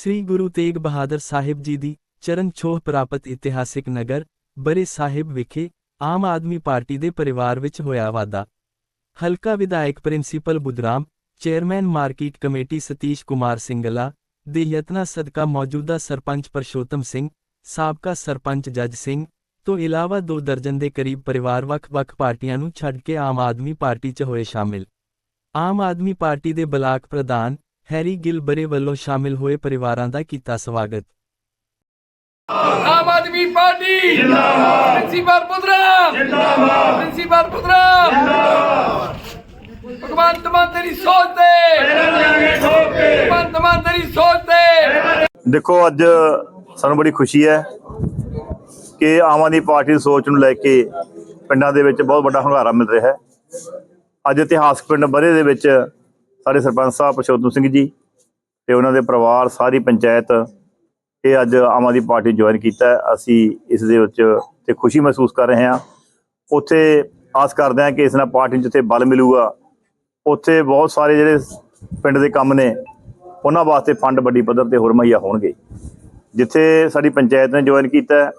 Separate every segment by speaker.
Speaker 1: ਸ੍ਰੀ ਗੁਰੂ ਤੇਗ ਬਹਾਦਰ ਸਾਹਿਬ ਜੀ ਦੀ ਚਰਨ ਛੋਹ ਪ੍ਰਾਪਤ ਇਤਿਹਾਸਿਕ ਨਗਰ, ਬਰੇ ਸਾਹਿਬ ਵਿਖੇ ਆਮ ਆਦਮੀ ਪਾਰਟੀ ਦੇ ਪਰਿਵਾਰ ਵਿੱਚ ਹੋਇਆ ਵਾਧਾ। ਹਲਕਾ ਵਿਧਾਇਕ principal Budhram chairman market committee Satish Kumar Singla ਦੇ ਯਤਨਾ ਸਦਕਾ ਮੌਜੂਦਾ ਸਰਪੰਚ ਪਰਸ਼ੋਤਮ ਸਿੰਘ, ਸਾਬਕਾ ਸਰਪੰਚ ਜੱਜ ਸਿੰਘ, ਤੋਂ ਇਲਾਵਾ ਦੋ ਦਰਜਨ ਦੇ ਕਰੀਬ ਪਰਿਵਾਰ ਵੱਖ-ਵੱਖ ਪਾਰਟੀਆਂ ਨੂੰ ਛੱਡ ਕੇ ਆਮ ਆਦਮੀ ਪਾਰਟੀ 'ਚ ਹੋਏ ਸ਼ਾਮਿਲ। ਆਮ ਆਦਮੀ ਪਾਰਟੀ ਦੇ ਬਲਾਕ ਪ੍ਰਧਾਨ ਹੈਰੀ ਗਿਲ ਬਰੇ ਵੱਲੋਂ ਸ਼ਾਮਿਲ ਹੋਏ ਪਰਿਵਾਰਾਂ ਦਾ ਕੀਤਾ ਸਵਾਗਤ।
Speaker 2: ਆਮ ਆਦਮੀ ਪਾਰਟੀ ਜਿੰਦਾਬਾਦ। ਪ੍ਰਿੰਸੀਪਲ ਪੁੱਤਰਾ। ਜਿੰਦਾਬਾਦ। ਪ੍ਰਿੰਸੀਪਲ ਪੁੱਤਰਾ। ਜਿੰਦਾਬਾਦ। ਭਗਵੰਤ ਮਾਨ ਤੇਰੀ ਸੋਚ ਤੇ। ਭਗਵੰਤ ਮਾਨ ਤੇਰੀ ਸੋਚ ਤੇ।
Speaker 3: ਦੇਖੋ ਅੱਜ ਸਾਨੂੰ ਬੜੀ ਖੁਸ਼ੀ ਹੈ ਕਿ ਆਮ ਆਦਮੀ ਪਾਰਟੀ ਦੀ ਸੋਚ ਨੂੰ ਲੈ ਕੇ ਪਿੰਡਾਂ ਦੇ ਵਿੱਚ ਬਹੁਤ ਵੱਡਾ ਹੁੰਗਾਰਾ ਮਿਲ ਰਿਹਾ ਹੈ। ਅੱਜ ਇਤਿਹਾਸਕ ਪਿੰਡ ਬਰੇ ਦੇ ਵਿੱਚ ਸਾਡੇ ਸਰਪੰਚ ਸਾਹਿਬ ਪਰਸ਼ੋਤਮ ਸਿੰਘ ਜੀ ਤੇ ਉਹਨਾਂ ਦੇ ਪਰਿਵਾਰ, ਸਾਰੀ ਪੰਚਾਇਤ ਇਹ ਅੱਜ ਆਮ ਆਦਮੀ ਪਾਰਟੀ ਜੁਆਇਨ ਕੀਤਾ ਅਸੀਂ ਇਸ ਦੇ ਵਿੱਚ ਤੇ ਖੁਸ਼ੀ ਮਹਿਸੂਸ ਕਰ ਰਹੇ ਹਾਂ। ਉੱਥੇ ਆਸ ਕਰਦੇ ਹਾਂ ਕਿ ਇਸ ਨਾਲ ਪਾਰਟੀ ਨੂੰ ਜਿੱਥੇ ਬਲ ਮਿਲੂਗਾ, ਉੱਥੇ ਬਹੁਤ ਸਾਰੇ ਜਿਹੜੇ ਪਿੰਡ ਦੇ ਕੰਮ ਨੇ, ਉਹਨਾਂ ਵਾਸਤੇ ਫੰਡ ਵੱਡੀ ਪੱਧਰ ਤੇ ਹੋਰ ਮੁਹੱਈਆ ਹੋਣਗੇ। ਜਿੱਥੇ ਸਾਡੀ ਪੰਚਾਇਤ ਨੇ ਜੁਆਇਨ ਕੀਤਾ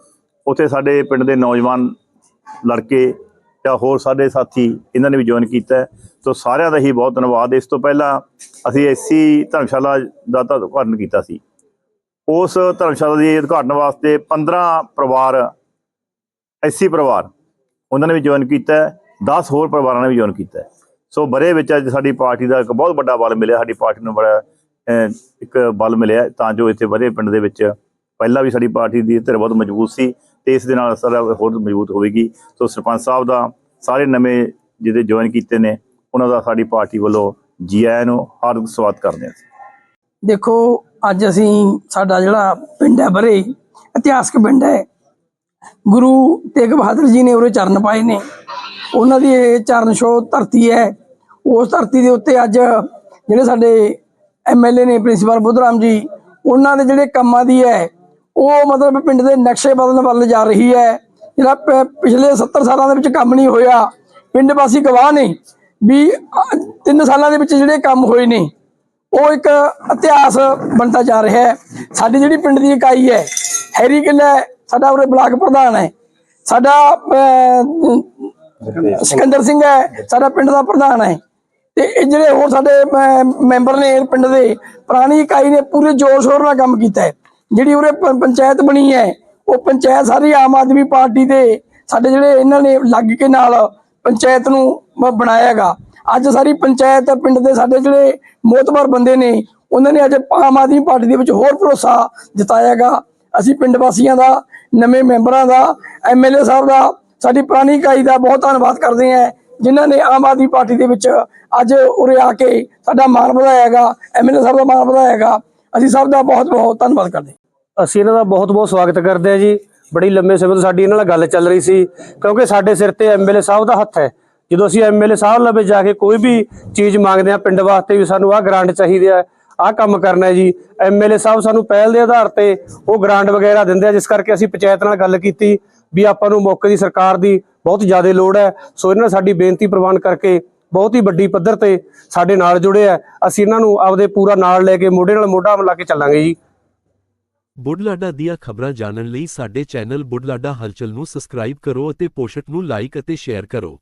Speaker 3: ਉੱਥੇ ਸਾਡੇ ਪਿੰਡ ਦੇ ਨੌਜਵਾਨ ਲੜਕੇ ਜਾਂ ਹੋਰ ਸਾਡੇ ਸਾਥੀ ਇਹਨਾਂ ਨੇ ਵੀ ਜੁਆਇਨ ਕੀਤਾ ਸੋ ਸਾਰਿਆਂ ਦਾ ਹੀ ਬਹੁਤ ਧੰਨਵਾਦ। ਇਸ ਤੋਂ ਪਹਿਲਾਂ ਅਸੀਂ ਐਸੀ ਧਰਮਸ਼ਾਲਾ ਦਾ ਤਾਂ ਉਦਘਾਟਨ ਕੀਤਾ ਸੀ। ਉਸ ਧਰਮਸ਼ਾਲਾ ਦੇ ਉਦਘਾਟਨ ਵਾਸਤੇ 15 ਪਰਿਵਾਰ ਐਸੀ ਪਰਿਵਾਰ, ਉਹਨਾਂ ਨੇ ਵੀ ਜੁਆਇਨ ਕੀਤਾ ਹੈ। 10 ਹੋਰ ਪਰਿਵਾਰਾਂ ਨੇ ਵੀ ਜੁਆਇਨ ਕੀਤਾ ਸੋ ਬਰੇ ਵਿੱਚ ਅੱਜ ਸਾਡੀ ਪਾਰਟੀ ਦਾ ਇੱਕ ਬਹੁਤ ਵੱਡਾ ਬਲ ਮਿਲਿਆ। ਸਾਡੀ ਪਾਰਟੀ ਨੂੰ ਬੜਾ ਇੱਕ ਬਲ ਮਿਲਿਆ। ਤਾਂ ਜੋ ਇੱਥੇ ਬਰੇ ਪਿੰਡ ਦੇ ਵਿੱਚ ਪਹਿਲਾਂ ਵੀ ਸਾਡੀ ਪਾਰਟੀ ਦੀ ਧਿਰ ਬਹੁਤ ਮਜ਼ਬੂਤ ਸੀ। ਤੇ ਇਸ ਦੇ ਨਾਲ ਸਾਰਾ ਹੋਰ ਮਜ਼ਬੂਤ ਹੋਵੇਗੀ। ਸੋ ਸਰਪੰਚ ਸਾਹਿਬ ਦਾ ਸਾਰੇ ਨਵੇਂ ਜਿਹੜੇ ਜੁਆਇਨ ਕੀਤੇ ਨੇ, ਉਹਨਾਂ ਦਾ ਸਾਡੀ ਪਾਰਟੀ ਵੱਲੋਂ ਜੀ ਆਇਆਂ ਨੂੰ ਹਾਰਦਿਕ ਸਵਾਗਤ ਕਰਦੇ ਹਾਂ
Speaker 4: ਦੇਖੋ, ਅੱਜ ਅਸੀਂ ਸਾਡਾ ਜਿਹੜਾ ਪਿੰਡ ਹੈ ਬਰੇ, ਇਤਿਹਾਸਕ ਪਿੰਡ ਹੈ। ਗੁਰੂ ਤੇਗ ਬਹਾਦਰ ਜੀ ਨੇ ਉਰੇ ਚਰਨ ਪਾਏ ਨੇ। ਉਹਨਾਂ ਦੀ ਇਹ ਚਰਨ ਸ਼ੋ ਧਰਤੀ ਹੈ। ਉਸ ਧਰਤੀ ਦੇ ਉੱਤੇ ਅੱਜ ਜਿਹੜੇ ਸਾਡੇ ਐਮਐਲਏ ਨੇ, ਪ੍ਰਿੰਸੀਪਲ ਬੁੱਧਰਾਮ ਜੀ, ਉਹਨਾਂ ਦੇ ਜਿਹੜੇ ਕੰਮਾਂ ਦੀ ਹੈ ਉਹ ਮਤਲਬ ਪਿੰਡ ਦੇ ਨਕਸ਼ੇ ਬਦਲਣ ਵੱਲ ਜਾ ਰਹੀ ਹੈ। ਜਿਹੜਾ ਪ- ਪਿਛਲੇ 70 ਸਾਲਾਂ ਦੇ ਵਿੱਚ ਕੰਮ ਨਹੀਂ ਹੋਇਆ ਪਿੰਡ ਵਾਸੀ ਗਵਾਹ ਨੇ ਵੀ ਅ, ਤਿੰਨ ਸਾਲਾਂ ਦੇ ਵਿੱਚ ਜਿਹੜੇ ਕੰਮ ਹੋਏ ਨੇ ਉਹ ਇੱਕ ਇਤਿਹਾਸ ਬਣਦਾ ਜਾ ਰਿਹਾ ਹੈ। ਸਾਡੀ ਜਿਹੜੀ ਪਿੰਡ ਦੀ ਇਕਾਈ ਹੈ ਹੈਰੀ ਗਿੱਲ ਹੈ ਸਾਡਾ ਉਰੇ ਬਲਾਕ ਪ੍ਰਧਾਨ ਹੈ। ਸਾਡਾ ਸਿਕੰਦਰ ਸਿੰਘ ਹੈ ਸਾਡਾ ਪਿੰਡ ਦਾ ਪ੍ਰਧਾਨ ਹੈ। ਤੇ ਇਹ ਜਿਹੜੇ ਹੋਰ ਸਾਡੇ ਮੈਂਬਰ ਨੇ ਪਿੰਡ ਦੇ ਪੁਰਾਣੀ ਇਕਾਈ ਨੇ ਪੂਰੇ ਜ਼ੋਰ ਸ਼ੋਰ ਨਾਲ ਕੰਮ ਕੀਤਾ ਹੈ। ਜਿਹੜੀ ਉਰੇ ਪੰਚਾਇਤ ਬਣੀ ਹੈ, ਉਹ ਪੰਚਾਇਤ ਸਾਰੀ ਆਮ ਆਦਮੀ ਪਾਰਟੀ ਦੇ ਸਾਡੇ ਜਿਹੜੇ ਇਹਨਾਂ ਨੇ ਲੱਗ ਕੇ ਨਾਲ ਪੰਚਾਇਤ ਨੂੰ ਬ- ਬਣਾਇਆ ਹੈਗਾ। ਅੱਜ ਸਾਰੀ ਪੰਚਾਇਤ ਪਿੰਡ ਦੇ ਸਾਡੇ ਜਿਹੜੇ ਮੋਤਬਰ ਬੰਦੇ ਨੇ, ਉਹਨਾਂ ਨੇ ਅੱਜ ਆਮ ਆਦਮੀ ਪਾਰਟੀ ਦੇ ਵਿੱਚ ਹੋਰ ਭਰੋਸਾ ਜਤਾਇਆਗਾ ਅਸੀਂ ਪਿੰਡ ਵਾਸੀਆਂ ਦਾ, ਨਵੇਂ ਮੈਂਬਰਾਂ ਦਾ ਐਮਐਲਏ ਸਾਹਿਬ ਦਾ, ਸਾਡੀ ਪੁਰਾਣੀ ਇਕਾਈ ਦਾ ਬਹੁਤ ਧੰਨਵਾਦ ਕਰਦੇ ਹਾਂ, ਜਿਨ੍ਹਾਂ ਨੇ ਆਮ ਆਦਮੀ ਪਾਰਟੀ ਦੇ ਵਿੱਚ ਅੱਜ ਉਰੇ ਆ ਕੇ ਸਾਡਾ ਮਾਣ ਵਧਾਇਆ ਹੈਗਾ ਐਮਐਲਏ ਸਾਹਿਬ ਦਾ ਮਾਣ ਵਧਾਇਆ ਹੈਗਾ। ਅਸੀਂ ਸਭ ਦਾ ਬਹੁਤ ਬਹੁਤ ਧੰਨਵਾਦ ਕਰਦੇ
Speaker 5: ਅਸੀਂ ਇਹਨਾਂ ਦਾ ਬਹੁਤ-ਬਹੁਤ ਸਵਾਗਤ ਕਰਦੇ ਹਾਂ ਜੀ। ਬੜੀ ਲੰਮੇ ਸਮੇਂ ਤੋਂ ਸਾਡੀ ਇਹਨਾਂ ਨਾਲ ਗੱਲ ਚੱਲ ਰਹੀ ਸੀ, ਕਿਉਂਕਿ ਸਾਡੇ ਸਿਰ ਤੇ ਐਮਐਲਏ ਸਾਹਿਬ ਦਾ ਹੱਥ ਹੈ। ਜਦੋਂ ਅਸੀਂ ਐਮਐਲਏ ਸਾਹਿਬ ਲਵੇ ਜਾ ਕੇ ਕੋਈ ਵੀ ਚੀਜ਼ ਮੰਗਦੇ ਹਾਂ, ਪਿੰਡ ਵਾਸਤੇ ਵੀ ਸਾਨੂੰ ਆਹ ਗ੍ਰਾਂਟ ਚਾਹੀਦੀ ਹੈ, ਆਹ ਕੰਮ ਕਰਨਾ ਹੈ ਜੀ। ਐਮਐਲਏ ਸਾਹਿਬ ਸਾਨੂੰ ਪਹਿਲ ਦੇ ਆਧਾਰ ਤੇ ਉਹ ਗ੍ਰਾਂਟ ਵਗੈਰਾ ਦਿੰਦੇ ਆ, ਜਿਸ ਕਰਕੇ ਅਸੀਂ ਪੰਚਾਇਤ ਨਾਲ ਗੱਲ ਕੀਤੀ ਵੀ ਆਪਾਂ ਨੂੰ ਮੌਕੇ ਦੀ ਸਰਕਾਰ ਦੀ ਬਹੁਤ ਜ਼ਿਆਦਾ ਲੋੜ ਹੈ। ਸੋ ਇਹਨਾਂ ਨੇ ਸਾਡੀ ਬੇਨਤੀ ਪ੍ਰਵਾਨ ਕਰਕੇ ਬਹੁਤ ਹੀ ਵੱਡੀ ਪੱਧਰ ਤੇ ਸਾਡੇ ਨਾਲ ਜੁੜੇ ਆ। ਅਸੀਂ ਇਹਨਾਂ ਨੂੰ ਆਪਦੇ ਪੂਰਾ ਨਾਲ ਲੈ ਕੇ, ਮੋਢੇ ਨਾਲ ਮੋਢਾ ਮਿਲਾ ਕੇ ਚੱਲਾਂਗੇ ਜੀ।
Speaker 1: ਬੁੱਢਲਾਡਾ ਦੀਆਂ ਖਬਰਾਂ ਜਾਣਨ ਲਈ ਸਾਡੇ ਚੈਨਲ ਬੁੱਢਲਾਡਾ ਹਲਚਲ ਨੂੰ ਸਬਸਕ੍ਰਾਈਬ ਕਰੋ ਅਤੇ ਪੋਸਟ ਨੂੰ ਲਾਈਕ ਅਤੇ ਸ਼ੇਅਰ ਕਰੋ।